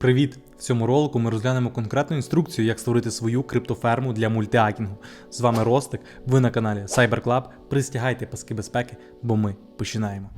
Привіт! В цьому ролику ми розглянемо конкретну інструкцію, як створити свою криптоферму для мультиакінгу. З вами Ростик, ви на каналі CyberClub. Пристягайте паски безпеки, бо ми починаємо.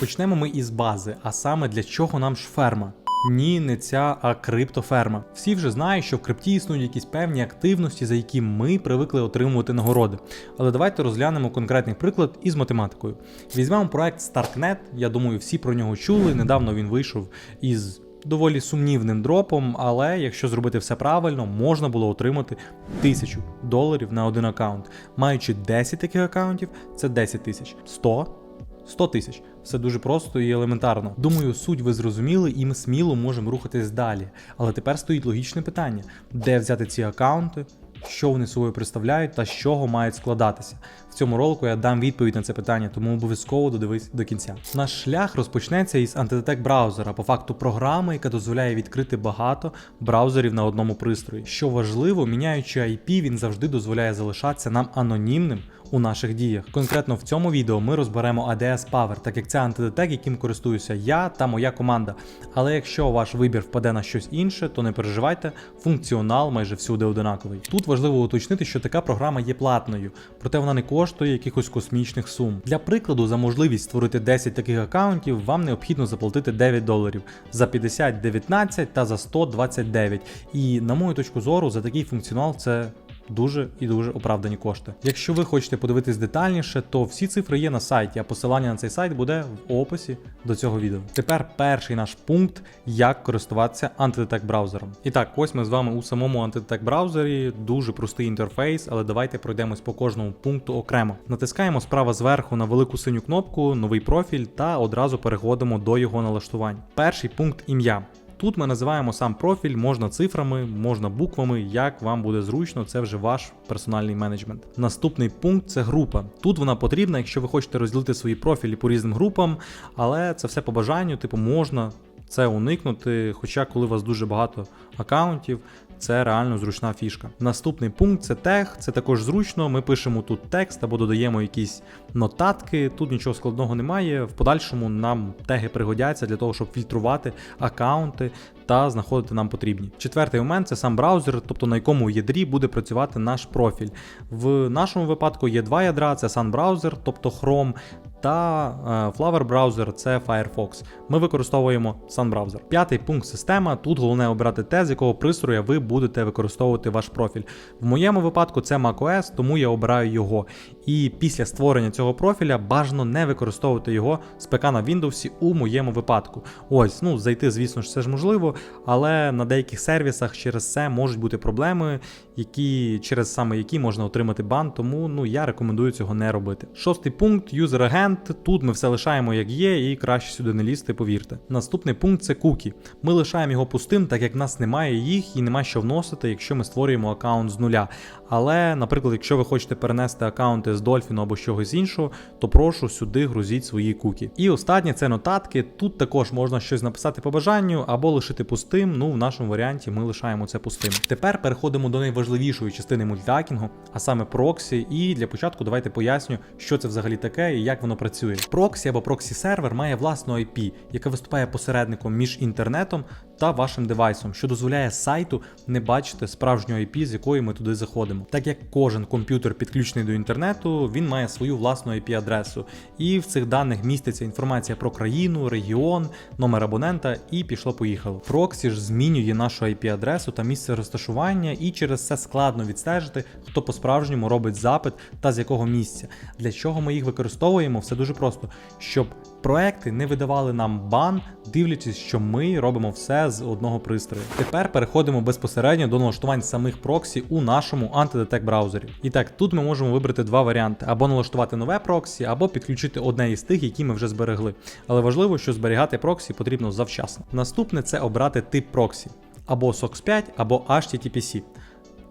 Почнемо ми із бази, а саме для чого нам ж ферма. Ні, не ця, а криптоферма. Всі вже знають, що в крипті існують якісь певні активності, за які ми привикли отримувати нагороди. Але давайте розглянемо конкретний приклад із математикою. Візьмемо проект StarkNet, я думаю, всі про нього чули. Недавно він вийшов із доволі сумнівним дропом, але якщо зробити все правильно, можна було отримати 1000 доларів на один аккаунт. Маючи 10 таких аккаунтів, це 10 тисяч. 100 100 тисяч. Все дуже просто і елементарно. Думаю, суть ви зрозуміли, і ми сміло можемо рухатись далі. Але тепер стоїть логічне питання: де взяти ці аккаунти, що вони собою представляють та з чого мають складатися. В цьому ролику я дам відповідь на це питання, тому обов'язково додивись до кінця. Наш шлях розпочнеться із антидетек браузера, по факту програми, яка дозволяє відкрити багато браузерів на одному пристрої. Що важливо, міняючи IP, він завжди дозволяє залишатися нам анонімним у наших діях. Конкретно в цьому відео ми розберемо ADS Power, так як це антидетек, яким користуюся я та моя команда. Але якщо ваш вибір впаде на щось інше, то не переживайте, функціонал майже всюди одинаковий. Тут важливо уточнити, що така програма є платною, проте вона не коштує якихось космічних сум. Для прикладу, за можливість створити 10 таких аккаунтів, вам необхідно заплатити 9 доларів, за 50 19 та за 100 29. І на мою точку зору, за такий функціонал це дуже і дуже оправдані кошти. Якщо ви хочете подивитись детальніше, то всі цифри є на сайті, а посилання на цей сайт буде в описі до цього відео. Тепер перший наш пункт, як користуватися антидетект браузером. І так, ось ми з вами у самому антидетект браузері, дуже простий інтерфейс, але давайте пройдемось по кожному пункту окремо. Натискаємо справа зверху на велику синю кнопку, новий профіль та одразу переходимо до його налаштувань. Перший пункт ім'я. Тут ми називаємо сам профіль, можна цифрами, можна буквами, як вам буде зручно, це вже ваш персональний менеджмент. Наступний пункт це група. Тут вона потрібна, якщо ви хочете розділити свої профілі по різним групам, але це все по бажанню, типу можна це уникнути. Хоча, коли у вас дуже багато аккаунтів, це реально зручна фішка. Наступний пункт це тег, це також зручно. Ми пишемо тут текст або додаємо якісь нотатки. Тут нічого складного немає. В подальшому нам теги пригодяться для того, щоб фільтрувати аккаунти та знаходити нам потрібні. Четвертий момент це сам браузер, тобто на якому ядрі буде працювати наш профіль. В нашому випадку є два ядра: це Sun браузер, тобто Chrome. Та е, Flower браузер це Firefox. Ми використовуємо Sun браузер. П'ятий пункт система. Тут головне обрати те, з якого пристроя ви будете використовувати ваш профіль. В моєму випадку це macOS, тому я обираю його. І після створення цього профіля бажано не використовувати його з ПК на Windows у моєму випадку. Ось, ну зайти, звісно ж, це ж можливо, але на деяких сервісах через це можуть бути проблеми, які через саме які можна отримати бан, тому ну я рекомендую цього не робити. Шостий пункт User Agent. Тут ми все лишаємо як є, і краще сюди не лізти, повірте. Наступний пункт це кукі. Ми лишаємо його пустим, так як в нас немає їх і нема що вносити, якщо ми створюємо аккаунт з нуля. Але, наприклад, якщо ви хочете перенести аккаунти з Dolphin або з чогось іншого, то прошу сюди грузіть свої кукі. І останнє це нотатки. Тут також можна щось написати по бажанню або лишити пустим. Ну, в нашому варіанті ми лишаємо це пустим. Тепер переходимо до найважливішої частини мультиакінгу, а саме проксі. І для початку давайте поясню, що це взагалі таке і як воно працює. Проксі або проксі сервер має власну IP, яка виступає посередником між інтернетом та вашим девайсом, що дозволяє сайту не бачити справжнього IP, з якої ми туди заходимо. Так як кожен комп'ютер підключений до інтернету, він має свою власну IP-адресу, і в цих даних міститься інформація про країну, регіон, номер абонента і пішло-поїхало. Проксі ж змінює нашу IP-адресу та місце розташування, і через це складно відстежити, хто по-справжньому робить запит та з якого місця. Для чого ми їх використовуємо? Все дуже просто, щоб проекти не видавали нам бан, дивлячись, що ми робимо все з одного пристрою. Тепер переходимо безпосередньо до налаштувань самих проксі у нашому антидетек браузері. І так, тут ми можемо вибрати два варіанти: або налаштувати нове проксі, або підключити одне із тих, які ми вже зберегли. Але важливо, що зберігати проксі потрібно завчасно. Наступне це обрати тип проксі або SOX 5, або HTTPC.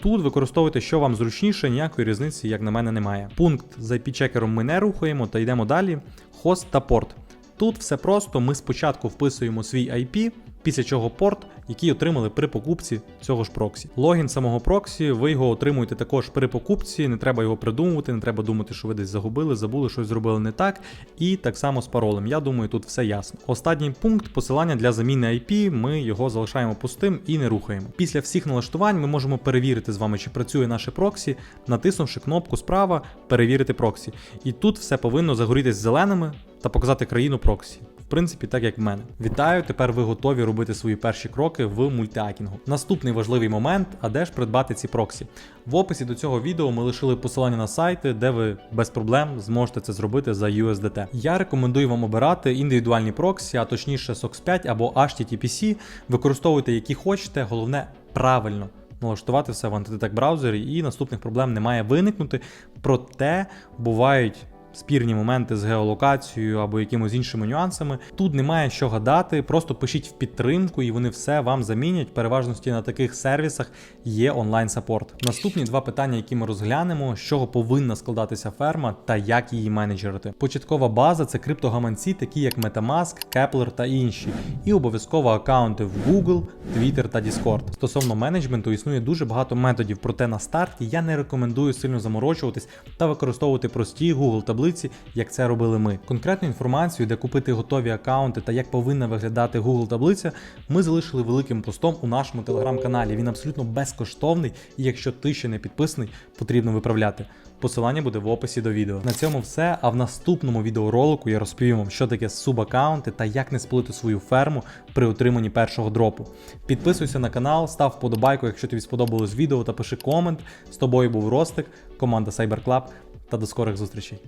Тут використовуйте, що вам зручніше, ніякої різниці, як на мене, немає. Пункт з IP-чекером ми не рухаємо та йдемо далі. Хост та порт. Тут все просто, ми спочатку вписуємо свій IP, після чого порт, який отримали при покупці цього ж проксі. Логін самого проксі, ви його отримуєте також при покупці, не треба його придумувати, не треба думати, що ви десь загубили, забули, щось зробили не так. І так само з паролем. Я думаю, тут все ясно. Останній пункт посилання для заміни IP, ми його залишаємо пустим і не рухаємо. Після всіх налаштувань ми можемо перевірити з вами, чи працює наше проксі, натиснувши кнопку справа Перевірити проксі. І тут все повинно загорітись зеленими та показати країну проксі. В принципі, так як в мене. Вітаю, тепер ви готові робити свої перші кроки в мультиакінгу. Наступний важливий момент, а де ж придбати ці проксі? В описі до цього відео ми лишили посилання на сайти, де ви без проблем зможете це зробити за USDT. Я рекомендую вам обирати індивідуальні проксі, а точніше SOX 5 або HTTPC. Використовуйте які хочете, головне правильно налаштувати все в антидетект браузері, і наступних проблем не має виникнути. Проте бувають. Спірні моменти з геолокацією або якимось іншими нюансами. Тут немає що гадати, просто пишіть в підтримку, і вони все вам замінять. Переважності на таких сервісах є онлайн-саппорт. Наступні два питання, які ми розглянемо: з чого повинна складатися ферма та як її менеджерити. Початкова база це криптогаманці, такі як Metamask, Kepler та інші, і обов'язково аккаунти в Google, Twitter та Discord. Стосовно менеджменту існує дуже багато методів, проте на старті я не рекомендую сильно заморочуватись та використовувати прості Google таблиці, як це робили ми. Конкретну інформацію, де купити готові аккаунти та як повинна виглядати Google таблиця, ми залишили великим постом у нашому телеграм-каналі. Він абсолютно безкоштовний, і якщо ти ще не підписаний, потрібно виправляти. Посилання буде в описі до відео. На цьому все. А в наступному відеоролику я розповім вам, що таке субаккаунти та як не спалити свою ферму при отриманні першого дропу. Підписуйся на канал, став вподобайку, якщо тобі сподобалось відео, та пиши комент. З тобою був Ростик, команда CyberClub та до скорих зустрічей.